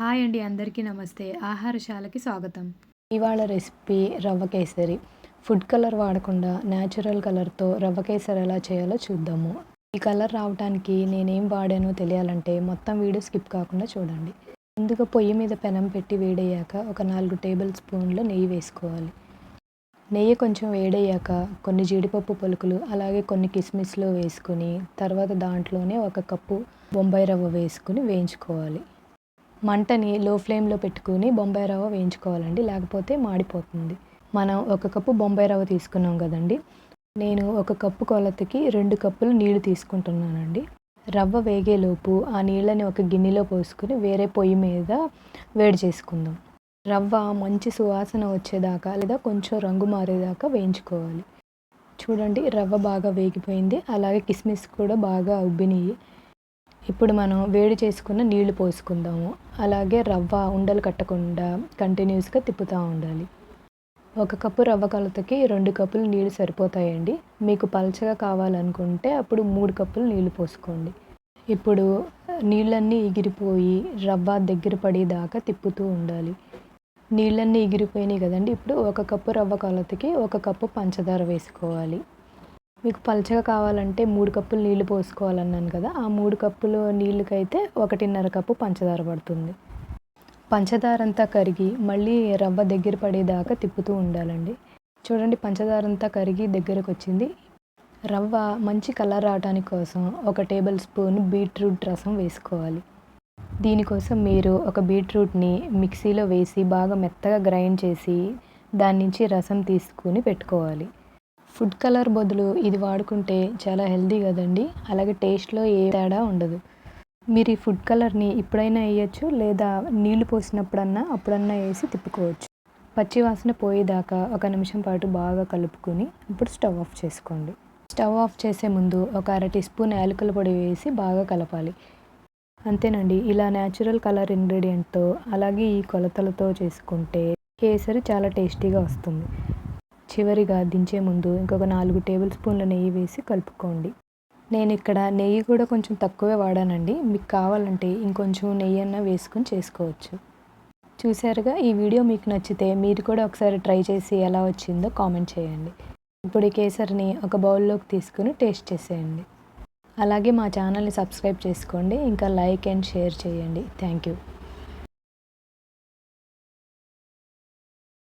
Hi అండి అందరికీ నమస్తే. ఆహారశాలకి స్వాగతం. ఇవాళ recipe rava kesari. Food colour వాడకుండా న్యాచురల్ కలర్తో రవ్వ కేసరి ఎలా చేయాలో చూద్దాము. ఈ కలర్ రావడానికి నేనేం వాడానో తెలియాలంటే మొత్తం వీడియో స్కిప్ కాకుండా చూడండి. ముందుగా పొయ్యి మీద పెనం పెట్టి వేడయ్యాక ఒక నాలుగు టేబుల్ స్పూన్ల నెయ్యి వేసుకోవాలి. నెయ్యి కొంచెం వేడయ్యాక కొన్ని జీడిపప్పు పలుకులు అలాగే కొన్ని కిస్మిస్లు వేసుకుని తర్వాత దాంట్లోనే ఒక కప్పు బొంబాయి రవ్వ వేసుకుని వేయించుకోవాలి. మంటని లో ఫ్లేమ్లో పెట్టుకుని బొంబాయి రవ్వ వేయించుకోవాలండి లేకపోతే మాడిపోతుంది. మనం ఒక కప్పు బొంబాయి రవ్వ తీసుకున్నాం కదండి నేను ఒక కప్పు కొలతకి రెండు కప్పులు నీళ్ళు తీసుకుంటున్నానండి. రవ్వ వేగేలోపు ఆ నీళ్ళని ఒక గిన్నెలో పోసుకుని వేరే పొయ్యి మీద వేడి చేసుకుందాం. రవ్వ మంచి సువాసన వచ్చేదాకా లేదా కొంచెం రంగు మారేదాకా వేయించుకోవాలి. చూడండి రవ్వ బాగా వేగిపోయింది అలాగే కిస్మిస్ కూడా బాగా ఉబ్బినాయి. ఇప్పుడు మనం వేడి చేసుకున్న నీళ్ళు పోసుకుందాము. అలాగే రవ్వ ఉండలు కట్టకుండా కంటిన్యూస్గా తిప్పుతూ ఉండాలి. ఒక కప్పు రవ్వ కలతకి రెండు కప్పులు నీళ్ళు సరిపోతాయండి. మీకు పలచగా కావాలనుకుంటే అప్పుడు మూడు కప్పులు నీళ్ళు పోసుకోండి. ఇప్పుడు నీళ్ళన్నీ ఎగిరిపోయి రవ్వ దగ్గర పడేదాకా తిప్పుతూ ఉండాలి. నీళ్ళన్నీ ఎగిరిపోయినాయి కదండి ఇప్పుడు ఒక కప్పు రవ్వ కొలతకి ఒక కప్పు పంచదార వేసుకోవాలి. మీకు పలచగా కావాలంటే మూడు కప్పులు నీళ్ళు పోసుకోవాలన్నాను కదా ఆ మూడు కప్పులు నీళ్ళకైతే ఒకటిన్నర కప్పు పంచదార పడుతుంది. పంచదార అంతా కరిగి మళ్ళీ రవ్వ దగ్గర పడేదాకా తిప్పుతూ ఉండాలండి. చూడండి పంచదార అంతా కరిగి దగ్గరకు వచ్చింది రవ్వ మంచి కలర్ రావడానికి కోసం ఒక టేబుల్ స్పూన్ బీట్రూట్ రసం వేసుకోవాలి. దీనికోసం మీరు ఒక బీట్రూట్ని మిక్సీలో వేసి బాగా మెత్తగా గ్రైండ్ చేసి దాని నుంచి రసం తీసుకుని పెట్టుకోవాలి. ఫుడ్ కలర్ బదులు ఇది వాడుకుంటే చాలా హెల్దీ కదండి. అలాగే టేస్ట్లో ఏ తేడా ఉండదు. మీరు ఈ ఫుడ్ కలర్ని ఇప్పుడైనా వేయచ్చు లేదా నీళ్ళు పోసినప్పుడన్నా అప్పుడన్నా వేసి తిప్పుకోవచ్చు. పచ్చి వాసన పోయేదాకా ఒక నిమిషం పాటు బాగా కలుపుకొని ఇప్పుడు స్టవ్ ఆఫ్ చేసుకోండి. స్టవ్ ఆఫ్ చేసే ముందు ఒక అర టీ స్పూన్ యాలకుల పొడి వేసి బాగా కలపాలి. అంతేనండి ఇలా న్యాచురల్ కలర్ ఇంగ్రీడియంట్తో అలాగే ఈ కొలతలతో చేసుకుంటే కేసరి చాలా టేస్టీగా వస్తుంది. చివరిగా దించే ముందు ఇంకొక నాలుగు టేబుల్ స్పూన్ల నెయ్యి వేసి కలుపుకోండి. నేను ఇక్కడ నెయ్యి కూడా కొంచెం తక్కువే వాడానండి. మీకు కావాలంటే ఇంకొంచెం నెయ్యి అన్న వేసుకొని చేసుకోవచ్చు. చూసారుగా ఈ వీడియో మీకు నచ్చితే మీరు కూడా ఒకసారి ట్రై చేసి ఎలా వచ్చిందో కామెంట్ చేయండి. ఇప్పుడు ఈ కేసరిని ఒక బౌల్లోకి తీసుకుని టేస్ట్ చేసేయండి. అలాగే మా ఛానల్ని సబ్స్క్రైబ్ చేసుకోండి. ఇంకా లైక్ అండ్ షేర్ చేయండి. Thank you.